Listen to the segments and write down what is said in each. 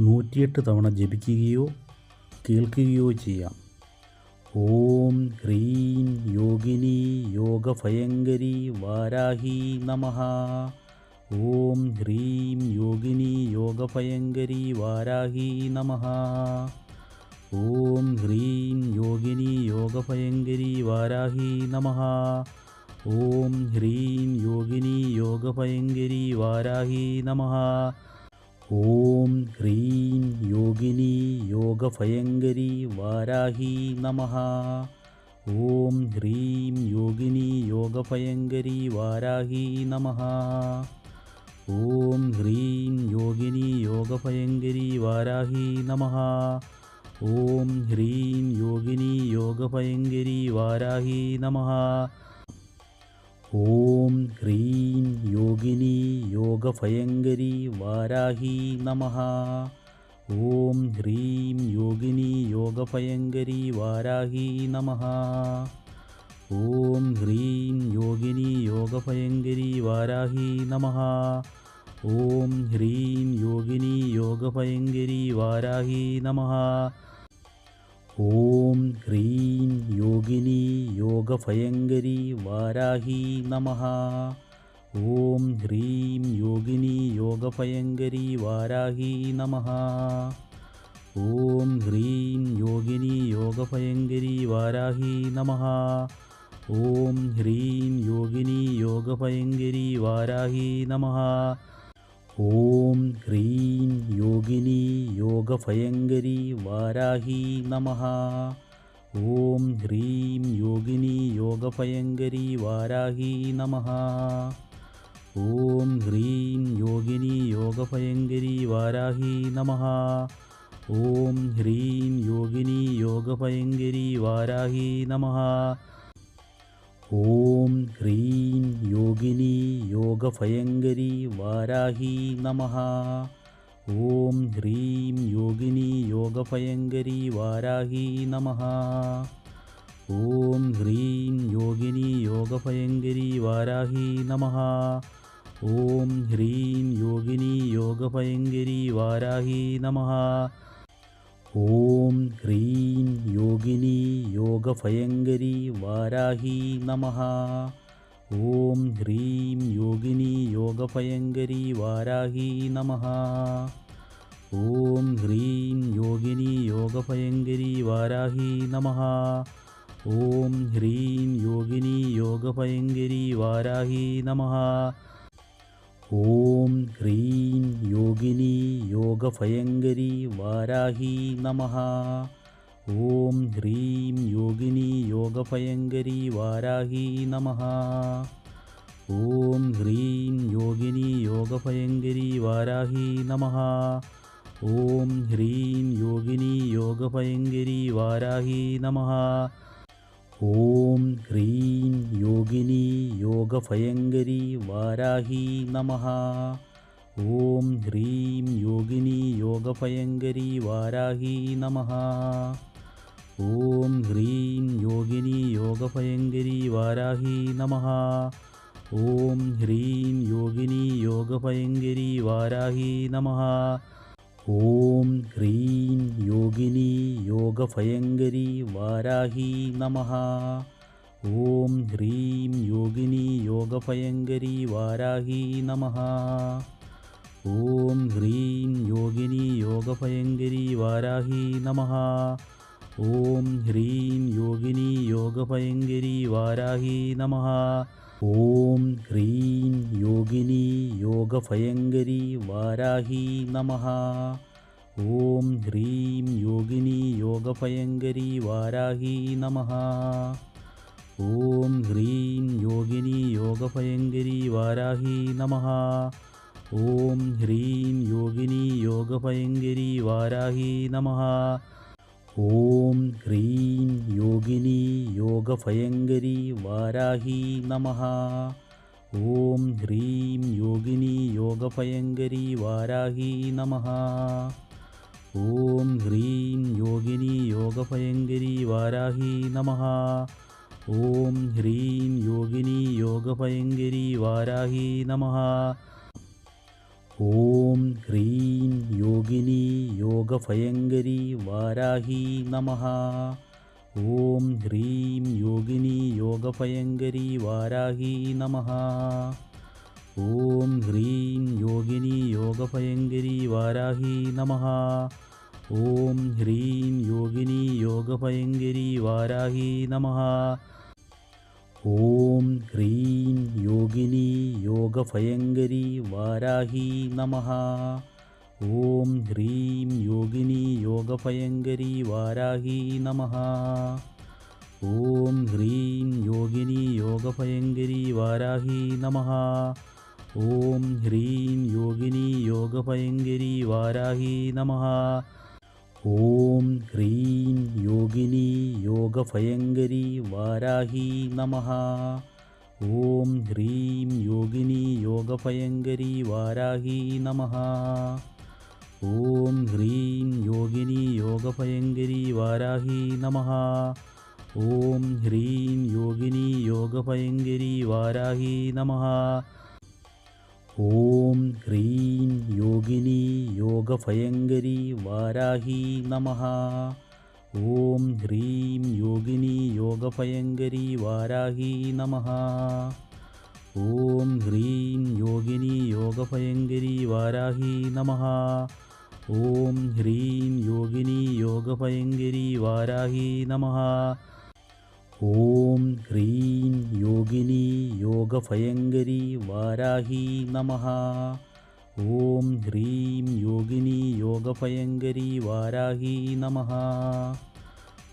നൂറ്റിയെട്ട് തവണ ജപിക്കുകയോ കേൾക്കുകയോ ചെയ്യാം. ഓം ഹ്രീം യോഗിനി യോഗഭയങ്കരി വാരാഹി നമ. ഓം ഹ്രീം യോഗിനി യോഗഭയങ്കരി വാരാഹി നമ. ഓം ഹ്രീം യോഗിനി യോഗഭയങ്കരി വാരാഹി നമ. ഓം ഹ്രീം യോഗിനി യോഗഭയങ്കരി വാരാഹി നമഃ. ॐ ह्रीं योगिनी योगभयङ्गरी वाराही नमः। ॐ ह्रीं योगिनी योगभयङ्गरी वाराही नमः। ॐ ह्रीं योगिनी योगभयङ्गरी वाराही नमः। ॐ ह्रीं योगिनी योगभयङ्गरी वाराही नमः। ॐ ह्रीं योगिनी योगभयङ्गरी वाराही नमः। ॐ ह्रीं योगिनी योगभयङ्गरी वाराही नमः। ॐ ह्रीं योगिनी योगभयङ्गरी वाराही नमः। ॐ ह्रीं योगिनी योगभयङ्गरी वाराही नमः। ॐ ह्रीं योगिनी योगभयङ्करी वाराही नमः। ॐ ह्रीं योगिनी योगभयङ्गरी वाराही नमः। ॐ ह्रीं योगिनी योगभयङ्गरी वाराही नमः। ॐ ह्रीं योगिनी योगभयङ्गरी वाराही नमः। ॐ ह्रीं योगिनी योगभयङ्गरी वाराही नमः। ॐ ह्रीं योगिनी योगभयङ्गरी वाराही नमः। ॐ ह्रीं योगिनी योगभयङ्गरी वाराही नमः। ॐ ह्रीं योगिनी योगभयङ्गरी वाराही नमः। ॐ ह्रीं योगिनी योगभयङ्गरी वाराही नमः। ॐ ह्रीं योगिनी योगभयङ्गरी वाराही नमः। ॐ ह्रीं योगिनी योगभयङ्गरी वाराही नमः। ॐ ह्रीं योगिनी योगभयङ्गरी वाराही नमः। ॐ ह्रीं योगिनी योगभयङ्गरी वाराही नमः। ॐ ह्रीं योगिनी योगभयङ्करी वाराही नमः। ॐ ह्रीं योगिनी योगभयङ्गरी वाराही नमः। ॐ ह्रीं योगिनी योगभयङ्गरी वाराही नमः। ॐ ह्रीं योगिनी योगभयङ्करी वाराही नमः। ॐ ह्रीं योगिनी योगभयङ्गरी वाराही नमः। ॐ ह्रीं योगिनी योगभयङ्करी वाराही नमः। ॐ ह्रीं योगिनी योगभयङ्गरी वाराही नमः। ॐ ह्रीं योगिनी योगभयङ्करी वाराही नमः। ॐ ह्रीं योगिनी योगभयङ्करी वाराही नमः। ॐ ह्रीं योगिनी योगभयङ्करी वाराही नमः। ॐ ह्रीं योगिनी योगभयङ्करी वाराही नमः। ॐ ह्रीं योगिनी योगभयंगरी वाराही नमः। ॐ ह्रीं योगिनी योगपयङ्गरी वाराही नमः। ॐ ह्रीं योगिनी योगपयङ्गरी वाराही नमः। ॐ ह्रीं योगिनी योगपयङ्गरी वाराही नमः। ॐ ह्रीं योगिनी योगपयङ्गरी वाराही नमः। ॐ ह्रीं योगिनी योगपयङ्गरी वाराही नमः। ഓം ഹ്രീം യോഗിനി യോഗഭയങ്കരി വാരാഹി നമ. ഓം ഹ്രീം യോഗിനി യോഗഭയങ്കരി വാരാഹി നമ. ഓം ഹ്രീം യോഗിനി യോഗഭയങ്കരി വാരാഹി നമ. ഓം ഹ്രീം യോഗിനി യോഗഭയങ്കരി വാരാഹി നമ. ഓം ഹ്രീം യോഗിനി യോഗഭയങ്കരി വാരാഹി നമഃ. ॐ ह्रीं योगिनी योगभयङ्गिरी वाराही नमः। ॐ ह्रीं योगिनी योगभयङ्गिरी वाराही नमः। ॐ ह्रीं योगिनी योगभयङ्गिरी वाराही नमः। ॐ ह्रीं योगिनी योगभयङ्गिरी वाराही नमः। ॐ ह्रीं योगिनी योगभयङ्गिरी वाराही नमः। ॐ ह्रीं योगिनी योगभयङ्करी वाराही नमः। ॐ ह्रीं योगिनी योगभयङ्करी वाराही नमः। ॐ ह्रीं योगिनी योगभयङ्करी वाराही नमः। ॐ ह्रीं योगिनी योगभयङ्करी वाराही नमः ॐ ह्रीं योगिनी योगभयङ्करी वाराही नमः। ॐ ह्रीं योगिनी योगभयङ्करी वाराही नमः। ॐ ह्रीं योगिनी योगभयङ्करी वाराही नमः। ॐ ह्रीं योगिनी योगभयङ्करी वाराही नमः ഓം ഹ്രീം യോഗിനി യോഗഭയങ്കരി വാരാഹി നമ. ഓം ഹ്രീം യോഗിനി യോഗഭയങ്കരി വാരാഹി നമ. ഓം ഹ്രീം യോഗിനി യോഗഭയങ്കരി വാരാഹി നമ. ഓം ഹ്രീം യോഗിനി യോഗഭയങ്കരി വാരാഹി നമ. ॐ ह्रीं योगिनी योगभयङ्करी वाराही नमः। ॐ ह्रीं योगिनी योगभयङ्करी वाराही नमः।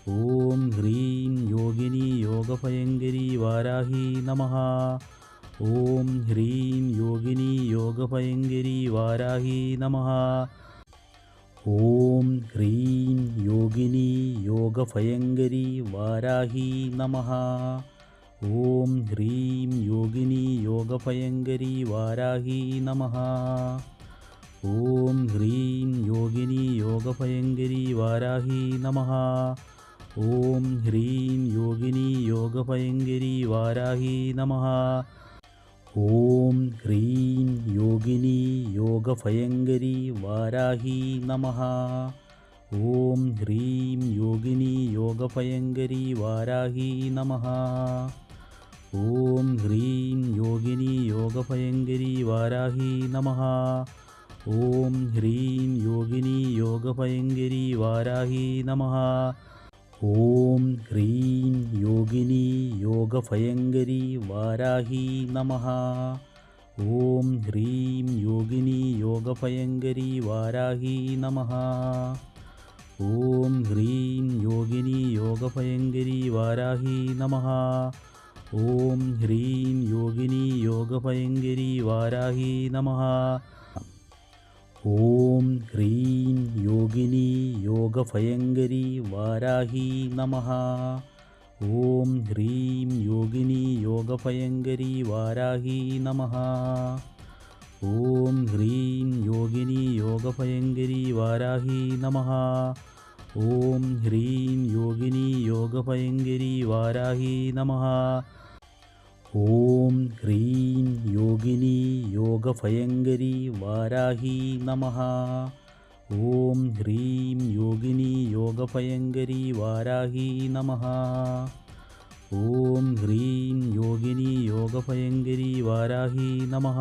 ॐ ह्रीं योगिनी योगभयङ्करी वाराही नमः। ॐ ह्रीं योगिनी योगभयङ्करी वाराही नमः ॐ ह्रीं योगिनी योगभयङ्करी वाराही नमः। ॐ ह्रीं योगिनी योगभयङ्करी वाराही नमः। ॐ ह्रीं योगिनी योगभयङ्करी वाराही नमः। ॐ ह्रीं योगिनी योगभयङ्करी वाराही नमः ॐ ह्रीं योगिनी योगभयङ्करी वाराही नमः। ॐ ह्रीं योगिनी योगभयङ्करी वाराही नमः। ॐ ह्रीं योगिनी योगभयङ्करी वाराही नमः। ॐ ह्रीं योगिनी योगभयङ्करी वाराही नमः। ॐ യോഗഭയങ്കരി വാരാഹി നമ. ഓം ഹ്രീം യോഗിനി യോഗഭയങ്കരി വാരാഹി നമ. ഓം ഹ്രീം യോഗിനി യോഗഭയങ്കരി വാരാഹി നമ. ഓം ഹ്രീം യോഗിനി യോഗഭയങ്കരി വാരാഹി നമ. ഓം ഹ്രീം യോഗിനി യോഗഭയങ്കരി വാരാഹി നമ. ॐ ह्रीं योगिनी योगभयङ्करी वाराही नमः। ॐ ह्रीं योगिनी योगभयङ्करी वाराही नमः। ॐ ह्रीं योगिनी योगभयङ्करी वाराही नमः। ॐ ह्रीं योगिनी योगभयङ्करी वाराही नमः ॐ ह्रीं योगिनी योगभयङ्करी वाराही नमः। ॐ ह्रीं योगिनी योगभयङ्करी वाराही नमः